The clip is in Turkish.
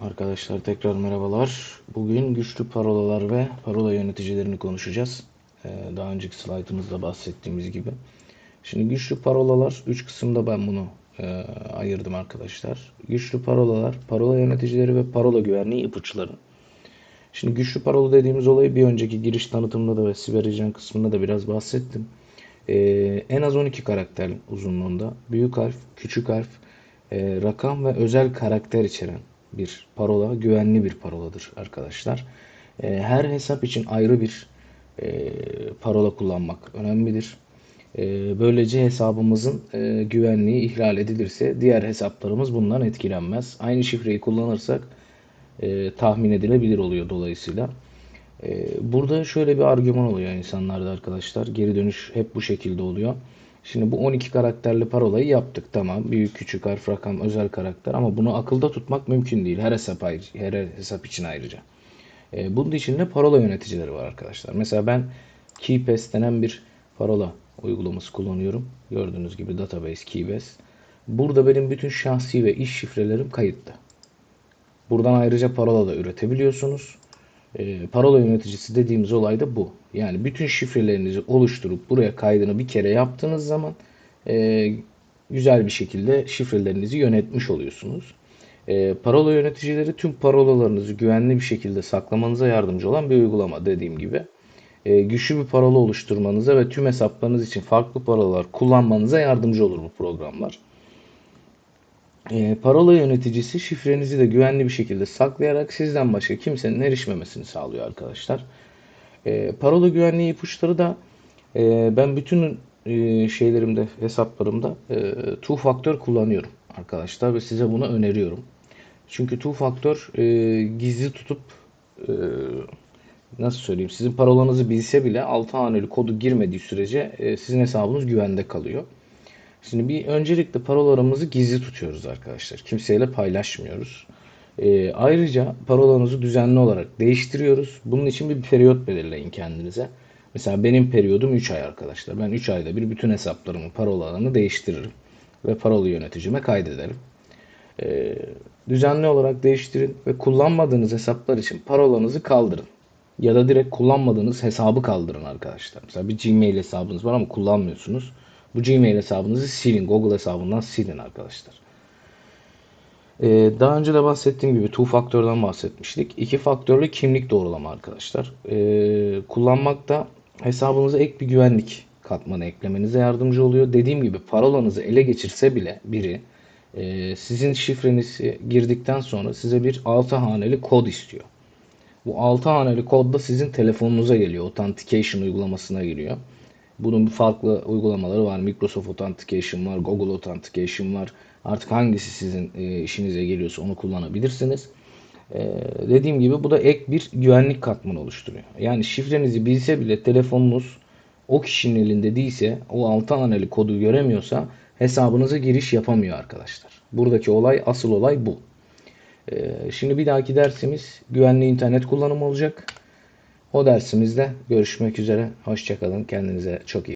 Arkadaşlar tekrar merhabalar. Bugün güçlü parolalar ve parola yöneticilerini konuşacağız. Ee, Daha önceki slaytımızda bahsettiğimiz gibi. Şimdi güçlü parolalar 3 kısımda ben bunu e, ayırdım arkadaşlar. Güçlü parolalar, parola yöneticileri ve parola güvenliği ipuçları. Şimdi güçlü parola dediğimiz olayı bir önceki giriş tanıtımında da ve siber hijyen kısmında da biraz bahsettim. Ee, en az 12 karakter uzunluğunda büyük harf, küçük harf, e, rakam ve özel karakter içeren bir parola güvenli bir paroladır arkadaşlar. E, her hesap için ayrı bir e, parola kullanmak önemlidir. E, böylece hesabımızın güvenliği ihlal edilirse diğer hesaplarımız bundan etkilenmez. Aynı şifreyi kullanırsak tahmin edilebilir oluyor dolayısıyla. Burada şöyle bir argüman oluyor insanlarda arkadaşlar. Geri dönüş hep bu şekilde oluyor. Şimdi bu 12 karakterli parolayı yaptık tamam. Büyük, küçük, harf, rakam, özel karakter ama bunu akılda tutmak mümkün değil. Her hesap ayrı, her hesap için ayrıca. E, bunun için de parola yöneticileri var arkadaşlar. Mesela ben KeyPass denen bir parola uygulaması kullanıyorum. Gördüğünüz gibi database KeyPass. Burada benim bütün şahsi ve iş şifrelerim kayıtlı. Buradan ayrıca parola da üretebiliyorsunuz. E, parola yöneticisi dediğimiz olay da bu. Yani bütün şifrelerinizi oluşturup buraya kaydını bir kere yaptığınız zaman e, güzel bir şekilde şifrelerinizi yönetmiş oluyorsunuz. E, parola yöneticileri tüm parolalarınızı güvenli bir şekilde saklamanıza yardımcı olan bir uygulama dediğim gibi. E, güçlü bir parola oluşturmanıza ve tüm hesaplarınız için farklı parolalar kullanmanıza yardımcı olur bu programlar. E, parola yöneticisi şifrenizi de güvenli bir şekilde saklayarak sizden başka kimsenin erişmemesini sağlıyor arkadaşlar. E, parola güvenliği ipuçları da e, ben bütün e, şeylerimde, hesaplarımda e, two faktör kullanıyorum arkadaşlar ve size bunu öneriyorum. Çünkü two faktör e, gizli tutup e, nasıl söyleyeyim sizin parolanızı bilse bile 6 haneli kodu girmediği sürece e, sizin hesabınız güvende kalıyor. Şimdi bir öncelikle parolarımızı gizli tutuyoruz arkadaşlar. Kimseyle paylaşmıyoruz. Ee, ayrıca parolanızı düzenli olarak değiştiriyoruz. Bunun için bir periyot belirleyin kendinize. Mesela benim periyodum 3 ay arkadaşlar. Ben 3 ayda bir bütün hesaplarımın parolalarını değiştiririm. Ve parola yöneticime kaydederim. Ee, düzenli olarak değiştirin ve kullanmadığınız hesaplar için parolanızı kaldırın. Ya da direkt kullanmadığınız hesabı kaldırın arkadaşlar. Mesela bir Gmail hesabınız var ama kullanmıyorsunuz. Bu Gmail hesabınızı silin. Google hesabından silin arkadaşlar. Ee, daha önce de bahsettiğim gibi two faktörden bahsetmiştik. İki faktörlü kimlik doğrulama arkadaşlar. Ee, kullanmakta hesabınıza ek bir güvenlik katmanı eklemenize yardımcı oluyor. Dediğim gibi parolanızı ele geçirse bile biri e, sizin şifrenizi girdikten sonra size bir 6 haneli kod istiyor. Bu 6 haneli kod da sizin telefonunuza geliyor. Authentication uygulamasına giriyor. Bunun farklı uygulamaları var. Microsoft Authentication var, Google Authentication var. Artık hangisi sizin e, işinize geliyorsa onu kullanabilirsiniz. E, dediğim gibi bu da ek bir güvenlik katmanı oluşturuyor. Yani şifrenizi bilse bile telefonunuz o kişinin elinde değilse, o 6 haneli kodu göremiyorsa hesabınıza giriş yapamıyor arkadaşlar. Buradaki olay, asıl olay bu. E, şimdi bir dahaki dersimiz güvenli internet kullanımı olacak. O dersimizde görüşmek üzere. Hoşçakalın. Kendinize çok iyi